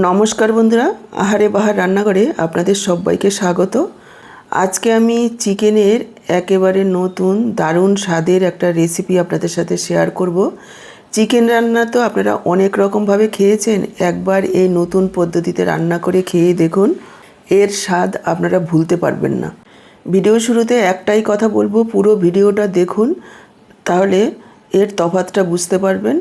নমস্কার বন্ধুরা, আহারে বাহার রান্নাঘরে আপনাদের সবাইকে স্বাগত। আজকে আমি চিকেনের একেবারে নতুন দারুণ স্বাদের একটা রেসিপি আপনাদের সাথে শেয়ার করব। চিকেন রান্না তো আপনারা অনেক রকমভাবে খেয়েছেন, একবার এই নতুন পদ্ধতিতে রান্না করে খেয়ে দেখুন। এর স্বাদ আপনারা ভুলতে পারবেন না। ভিডিও শুরুতে একটাই কথা বলব, পুরো ভিডিওটা দেখুন, তাহলে এর তফাতটা বুঝতে পারবেন।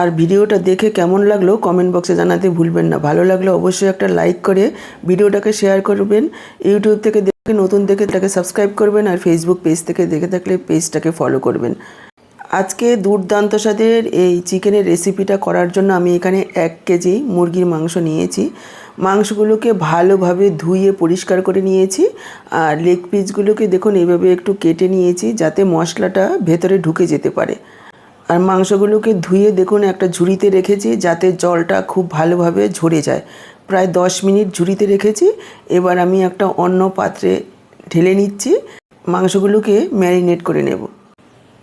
আর ভিডিওটা দেখে কেমন লাগল কমেন্ট বক্সে জানাতে ভুলবেন না। ভালো লাগলে অবশ্যই একটা লাইক করে ভিডিওটাকে শেয়ার করবেন। ইউটিউব থেকে দেখে, নতুন দেখে তাকে সাবস্ক্রাইব করবেন আর ফেসবুক পেজ থেকে দেখে থাকলে পেজটাকে ফলো করবেন। আজকে দুর্দান্ত স্বাদের এই চিকেনের রেসিপিটা করার জন্য আমি এখানে এক কেজি মুরগির মাংস নিয়েছি। মাংসগুলোকে ভালোভাবে ধুয়ে পরিষ্কার করে নিয়েছি। আর লেগ পিসগুলোকে দেখুন এইভাবে একটু কেটে নিয়েছি যাতে মশলাটা ভেতরে ঢুকে যেতে পারে। আর মাংসগুলোকে ধুয়ে দেখুন, একটা ঝুড়িতে রেখেছি যাতে জলটা খুব ভালোভাবে ঝরে যায়। প্রায় দশ মিনিট ঝুড়িতে রেখেছি। এবার আমি একটা অন্য পাত্রে ঢেলে নিচ্ছি। মাংসগুলোকে ম্যারিনেট করে নেব।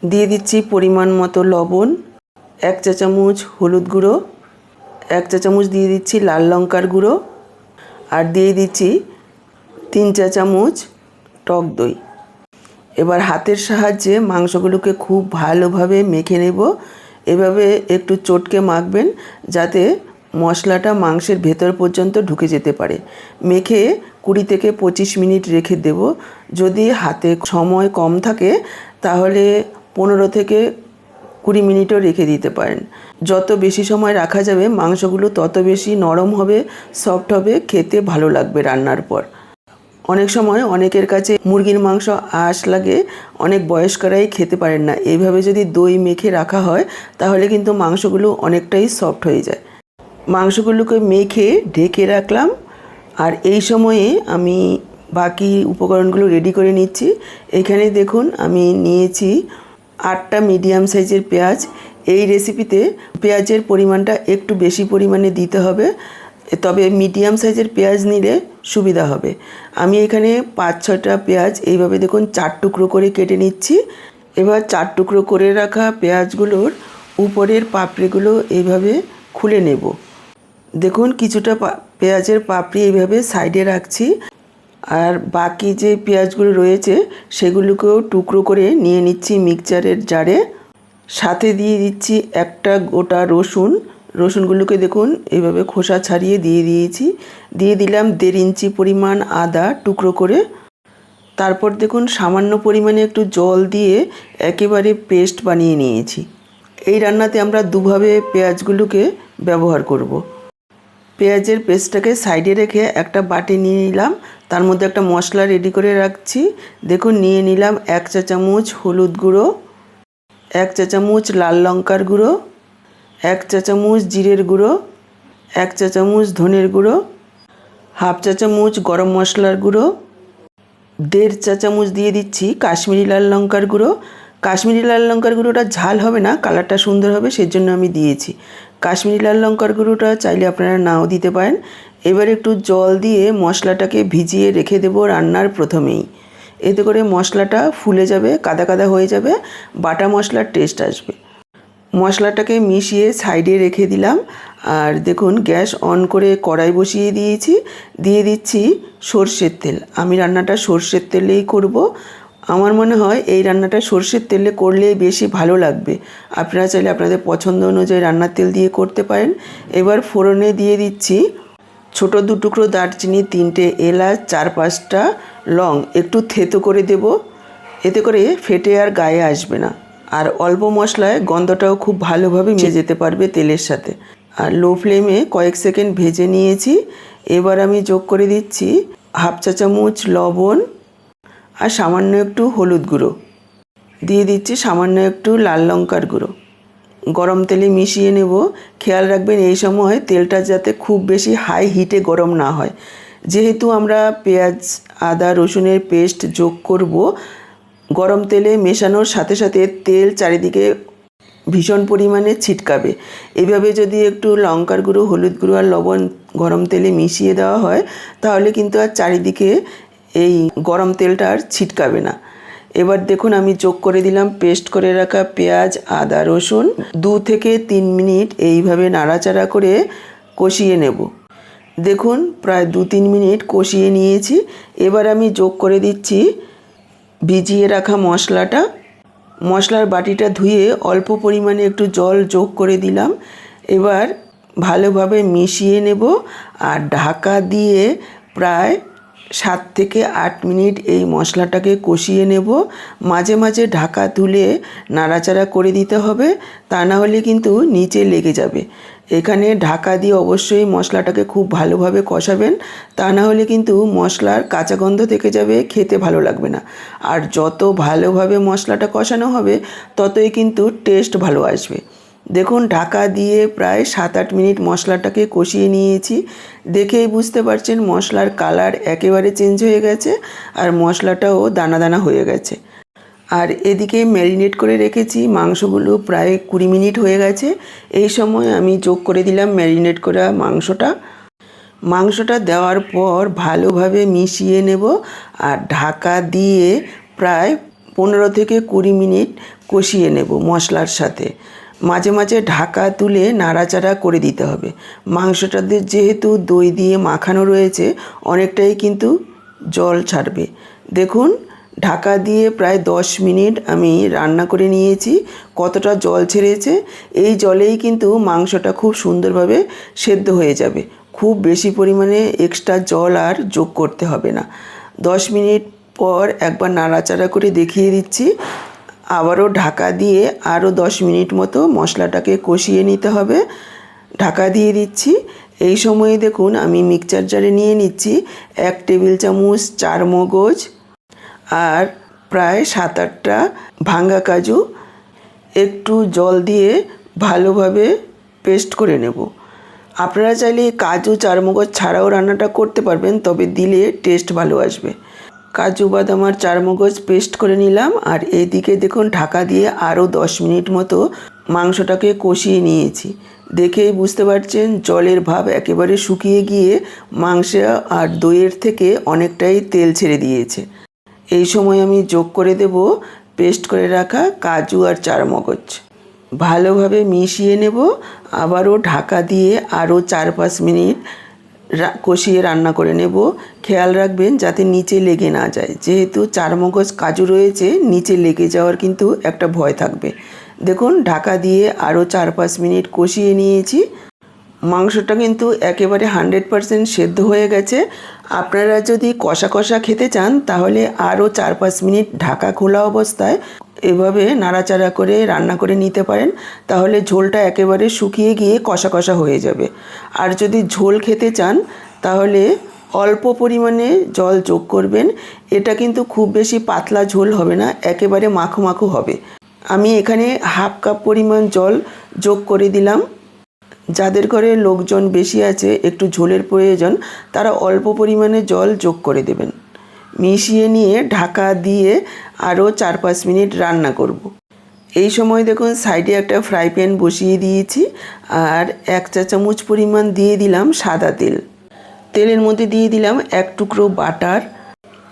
দিয়ে দিচ্ছি পরিমাণ মতো লবণ, এক চা চামচ হলুদ গুঁড়ো, এক চা চামচ দিয়ে দিচ্ছি লাল লঙ্কার গুঁড়ো, আর দিয়ে দিচ্ছি তিন চা চামচ টক দই। এবার হাতের সাহায্যে মাংসগুলোকে খুব ভালোভাবে মেখে নেব। এভাবে একটু চটকে মাখবেন যাতে মশলাটা মাংসের ভেতর পর্যন্ত ঢুকে যেতে পারে। মেখে কুড়ি থেকে পঁচিশ মিনিট রেখে দেব। যদি হাতে সময় কম থাকে, তাহলে পনেরো থেকে কুড়ি মিনিটও রেখে দিতে পারেন। যত বেশি সময় রাখা যাবে, মাংসগুলো তত বেশি নরম হবে, সফট হবে, খেতে ভালো লাগবে রান্নার পর। অনেক সময় অনেকের কাছে মুরগির মাংস আঁশ লাগে, অনেক বয়স্করাই খেতে পারেন না। এইভাবে যদি দই মেখে রাখা হয়, তাহলে কিন্তু মাংসগুলো অনেকটাই সফট হয়ে যায়। মাংসগুলোকে মেখে ঢেকে রাখলাম, আর এই সময়ে আমি বাকি উপকরণগুলো রেডি করে নিচ্ছি। এখানে দেখুন, আমি নিয়েছি আটটা মিডিয়াম সাইজের পেঁয়াজ। এই রেসিপিতে পেঁয়াজের পরিমাণটা একটু বেশি পরিমাণে দিতে হবে। তবে মিডিয়াম সাইজের পেঁয়াজ নিলে সুবিধা হবে। আমি এখানে পাঁচ ছটা পেঁয়াজ এইভাবে দেখুন চার টুকরো করে কেটে নিচ্ছি। এবার চার টুকরো করে রাখা পেঁয়াজগুলোর উপরের পাপড়িগুলো এইভাবে খুলে নেব। দেখুন কিছুটা পেঁয়াজের পাপড়ি এইভাবে সাইডে রাখছি। আর বাকি যে পেঁয়াজগুলো রয়েছে সেগুলোকেও টুকরো করে নিয়ে নিচ্ছি মিক্সচারের জারে। সাথে দিয়ে দিচ্ছি একটা গোটা রসুন রসুনগুলোকে দেখুন, এইভাবে খোসা ছাড়িয়ে দিয়ে দিয়েছি। দিয়ে দিলাম দেড় ইঞ্চি পরিমাণ আদা টুকরো করে। তারপর দেখুন, সামান্য পরিমাণে একটু জল দিয়ে একেবারে পেস্ট বানিয়ে নিয়েছি। এই রান্নাতে আমরা দুভাবে পেঁয়াজগুলোকে ব্যবহার করব। পেঁয়াজের পেস্টটাকে সাইডে রেখে একটা বাটি নিয়ে নিলাম। তার মধ্যে একটা মশলা রেডি করে রাখছি। দেখুন, নিয়ে নিলাম এক চা চামচ হলুদ গুঁড়ো, এক চা চামচ লাল লঙ্কার গুঁড়ো এক চা চামচ জিরের গুঁড়ো, এক চা চামচ ধনের গুঁড়ো, হাফ চা চামচ গরম মশলার গুঁড়ো, দেড় চা চামচ দিয়ে দিচ্ছি কাশ্মীরি লাল লঙ্কার গুঁড়ো। কাশ্মীরি লাল লঙ্কার গুঁড়োটা ঝাল হবে না, কালারটা সুন্দর হবে, সেজন্য আমি দিয়েছি। কাশ্মীরি লাল লঙ্কার গুঁড়োটা চাইলে আপনারা নাও দিতে পারেন। এবার একটু জল দিয়ে মশলাটাকে ভিজিয়ে রেখে দেবো রান্নার প্রথমেই। এতে করে মশলাটা ফুলে যাবে, কাদা কাদা হয়ে যাবে, বাটা মশলার টেস্ট আসবে। মশলাটাকে মিশিয়ে সাইডে রেখে দিলাম। আর দেখুন, গ্যাস অন করে কড়াই বসিয়ে দিয়েছি। দিয়ে দিচ্ছি সর্ষের তেল। আমি রান্নাটা সর্ষের তেলেই করব। আমার মনে হয় এই রান্নাটা সর্ষের তেলে করলে বেশি ভালো লাগবে। আপনারা চাইলে আপনাদের পছন্দ অনুযায়ী রান্নার তেল দিয়ে করতে পারেন। এবার ফোড়নে দিয়ে দিচ্ছি ছোট দু টুকরো দারচিনি, তিনটে এলাচ, চার পাঁচটা লং। একটু থেতো করে দেব। এতে করে ফেটে আর গায়ে আসবে না। আর অল্প মশলায় গন্ধটাও খুব ভালোভাবে মিশে যেতে পারবে তেলের সাথে। আর লো ফ্লেমে কয়েক সেকেন্ড ভেজে নিয়েছি। এবার আমি যোগ করে দিচ্ছি হাফ চা চামচ লবণ আর সামান্য একটু হলুদ গুঁড়ো। দিয়ে দিচ্ছি সামান্য একটু লাল লঙ্কার গুঁড়ো। গরম তেলে মিশিয়ে নেব। খেয়াল রাখবেন এই সময় তেলটা যাতে খুব বেশি হাই হিটে গরম না হয়। যেহেতু আমরা পেঁয়াজ আদা রসুনের পেস্ট যোগ করব গরম তেলে মেশানোর সাথে সাথে তেল চারিদিকে ভীষণ পরিমাণে ছিটকাবে। এভাবে যদি একটু লঙ্কার গুঁড়ো, হলুদ গুঁড়ো আর লবণ গরম তেলে মিশিয়ে দেওয়া হয়, তাহলে কিন্তু আর চারিদিকে এই গরম তেলটা আর ছিটকাবে না। এবার দেখুন, আমি যোগ করে দিলাম, পেস্ট করে রাখা পেঁয়াজ, আদা, রসুন। দু থেকে তিন মিনিট এইভাবে নাড়াচাড়া করে কষিয়ে নেব। দেখুন, প্রায় দু তিন মিনিট কষিয়ে নিয়েছি। এবার আমি যোগ করে দিচ্ছি ভিজিয়ে রাখা মশলাটা। মশলার বাটিটা ধুয়ে অল্প পরিমাণে একটু জল যোগ করে দিলাম। এবার ভালোভাবে মিশিয়ে নেব আর ঢাকা দিয়ে প্রায় সাত থেকে আট মিনিট এই মশলাটাকে কষিয়ে নেব। মাঝে মাঝে ঢাকা তুলে নাড়াচাড়া করে দিতে হবে, তা না হলে কিন্তু নিচে লেগে যাবে। এখানে ঢাকা দিয়ে অবশ্যই মশলাটাকে খুব ভালোভাবে কষাবেন। তা না হলে কিন্তু মশলার কাঁচা গন্ধ থেকে যাবে, খেতে ভালো লাগবে না। আর যত ভালোভাবে মশলাটা কষানো হবে, ততই কিন্তু টেস্ট ভালো আসবে। দেখুন, ঢাকা দিয়ে প্রায় সাত আট মিনিট মশলাটাকে কষিয়ে নিয়েছি। দেখেই বুঝতে পারছেন, মশলার কালার একেবারে চেঞ্জ হয়ে গেছে, আর মশলাটাও দানা দানা হয়ে গেছে। আর এদিকে ম্যারিনেট করে রেখেছি, মাংসগুলো প্রায় কুড়ি মিনিট হয়ে গেছে। এই সময় আমি যোগ করে দিলাম ম্যারিনেট করা মাংসটা। মাংসটা দেওয়ার পর ভালোভাবে মিশিয়ে নেব আর ঢাকা দিয়ে প্রায় পনেরো থেকে কুড়ি মিনিট কষিয়ে নেব মশলার সাথে। মাঝে মাঝে ঢাকা তুলে নাড়াচাড়া করে দিতে হবে। মাংসটাতে যেহেতু দই দিয়ে মাখানো রয়েছে, অনেকটাই কিন্তু জল ছাড়বে। দেখুন ঢাকা দিয়ে প্রায় দশ মিনিট আমি রান্না করে নিয়েছি। কতটা জল ছেড়েছে? এই জলেই কিন্তু মাংসটা খুব সুন্দরভাবে সেদ্ধ হয়ে যাবে। খুব বেশি পরিমাণে এক্সট্রা জল আর যোগ করতে হবে না। দশ মিনিট পর একবার নাড়াচাড়া করে দেখিয়ে দিচ্ছি। আবারও ঢাকা দিয়ে আরও দশ মিনিট মতো মশলাটাকে কষিয়ে নিতে হবে। ঢাকা দিয়ে দিচ্ছি। এই সময়ে দেখুন আমি মিক্সচার জারে নিয়ে নিচ্ছি। এক টেবিল চামচ চার মগজ আর প্রায় সাত আটটা ভাঙ্গা কাজু একটু জল দিয়ে ভালোভাবে পেস্ট করে নেব। আপনারা চাইলে কাজু চারমগজ ছাড়াও রান্নাটা করতে পারবেন, তবে দিলে টেস্ট ভালো আসবে। কাজু বাদাম আর চারমগজ পেস্ট করে নিলাম, আর এদিকে দেখুন ঢাকা দিয়ে আরও দশ মিনিট মতো মাংসটাকে কষিয়ে নিয়েছি। দেখেই বুঝতে পারছেন, জলের ভাব একেবারে শুকিয়ে গিয়ে মাংসে আর দইয়ের থেকে অনেকটাই তেল ছেড়ে দিয়েছে। এই সময় আমি যোগ করে দেব, পেস্ট করে রাখা কাজু আর চারমগজ। ভালোভাবে মিশিয়ে নেব, আবারও ঢাকা দিয়ে আরও চার পাঁচ মিনিট কষিয়ে রান্না করে নেব। খেয়াল রাখবেন যাতে নিচে লেগে না যায়। যেহেতু চারমগজ কাজু রয়েছে, নিচে লেগে যাওয়ার কিন্তু একটা ভয় থাকবে। দেখুন, ঢাকা দিয়ে আরও চার পাঁচ মিনিট কষিয়ে নিয়েছি। মাংসটা কিন্তু একেবারে হান্ড্রেড পারসেন্ট সেদ্ধ হয়ে গেছে। আপনারা যদি কষা কষা খেতে চান, তাহলে আরও চার পাঁচ মিনিট ঢাকা খোলা অবস্থায় এভাবে নাড়াচাড়া করে রান্না করে নিতে পারেন। তাহলে ঝোলটা একেবারে শুকিয়ে গিয়ে কষা কষা হয়ে যাবে। আর যদি ঝোল খেতে চান, তাহলে অল্প পরিমাণে জল যোগ করবেন। এটা কিন্তু খুব বেশি পাতলা ঝোল হবে না, একেবারে মাখো মাখো হবে। আমি এখানে হাফ কাপ পরিমাণ জল যোগ করে দিলাম। যাদের ঘরে লোকজন বেশি আছে, একটু ঝোলের প্রয়োজন, তারা অল্প পরিমাণে জল যোগ করে দেবেন। মিশিয়ে নিয়ে ঢাকা দিয়ে আরও চার পাঁচ মিনিট রান্না করব। এই সময় দেখুন, সাইডে একটা ফ্রাই প্যান বসিয়ে দিয়েছি আর এক চা চামচ পরিমাণ দিয়ে দিলাম সাদা তেল। তেলের মধ্যে দিয়ে দিলাম এক টুকরো বাটার।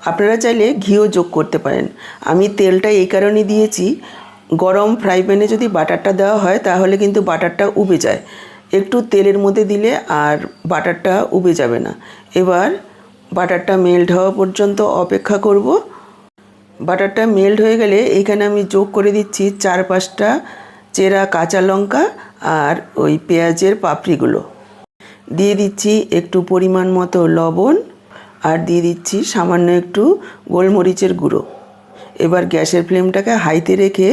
আপনারা চাইলে ঘিও যোগ করতে পারেন। আমি তেলটা এই কারণে দিয়েছি, গরম ফ্রাই প্যানে যদি বাটারটা দেওয়া হয়, তাহলে কিন্তু বাটারটা উবে যায়। একটু তেলের মধ্যে দিলে আর বাটারটা উবে যাবে না। এবার বাটারটা মেল্ট হওয়া পর্যন্ত অপেক্ষা করব। বাটারটা মেল্ট হয়ে গেলে এইখানে আমি যোগ করে দিচ্ছি চার পাঁচটা চেরা কাঁচা লঙ্কা আর ওই পেঁয়াজের পাপড়িগুলো। দিয়ে দিচ্ছি একটু পরিমাণ মতো লবণ আর দিয়ে দিচ্ছি সামান্য একটু গোলমরিচের গুঁড়ো। এবার গ্যাসের ফ্লেমটাকে হাইতে রেখে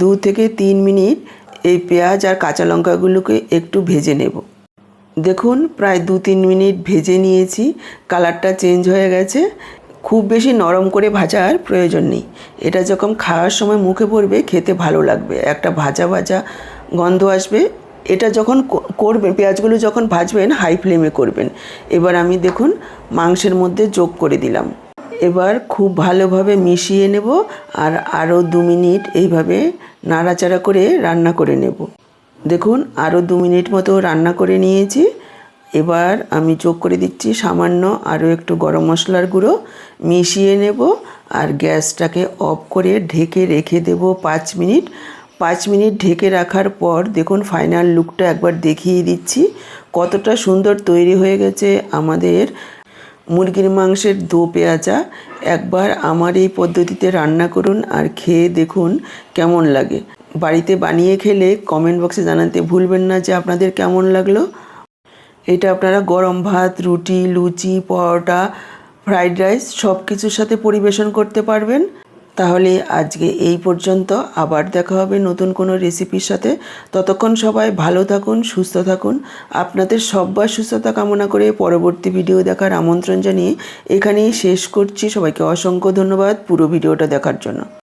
দু থেকে তিন মিনিট এই পেঁয়াজ আর কাঁচা লঙ্কাগুলোকে একটু ভেজে নেব। দেখুন, প্রায় দু তিন মিনিট ভেজে নিয়েছি। কালারটা চেঞ্জ হয়ে গেছে। খুব বেশি নরম করে ভাজার প্রয়োজন নেই। এটা যখন খাওয়ার সময় মুখে পড়বে, খেতে ভালো লাগবে। একটা ভাজা ভাজা গন্ধ আসবে। এটা যখন করবেন, পেঁয়াজগুলো যখন ভাজবেন হাই ফ্লেমে করবেন। এবার আমি দেখুন, মাংসের মধ্যে যোগ করে দিলাম। এবার খুব ভালোভাবে মিশিয়ে নেব আর আরও দু মিনিট এইভাবে নাড়াচাড়া করে রান্না করে নেব। দেখুন, আরও দু মিনিট মতো রান্না করে নিয়েছি। এবার আমি যোগ করে দিচ্ছি সামান্য আরও একটু গরম মশলার গুঁড়ো। মিশিয়ে নেব আর গ্যাসটাকে অফ করে ঢেকে রেখে দেব পাঁচ মিনিট। পাঁচ মিনিট ঢেকে রাখার পর দেখুন, ফাইনাল লুকটা একবার দেখিয়ে দিচ্ছি। কতটা সুন্দর তৈরি হয়ে গেছে আমাদের মুরগির মাংসের দো পেঁয়াজা, একবার আমার এই পদ্ধতিতে রান্না করুন আর খেয়ে দেখুন কেমন লাগে। বাড়িতে বানিয়ে খেলে কমেন্ট বক্সে জানাতে ভুলবেন না যে আপনাদের কেমন লাগল। এটা আপনারা গরম ভাত, রুটি, লুচি, পরোটা ফ্রাইড রাইস সব কিছুর সাথে পরিবেশন করতে পারবেন। তাহলে আজকে এই পর্যন্ত। আবার দেখা হবে নতুন কোনো রেসিপির সাথে। ততক্ষণ সবাই ভালো থাকুন, সুস্থ থাকুন। আপনাদের সব্বার সুস্থতা কামনা করে পরবর্তী ভিডিও দেখার আমন্ত্রণ জানিয়ে এখানেই শেষ করছি। সবাইকে অসংখ্য ধন্যবাদ পুরো ভিডিওটা দেখার জন্য।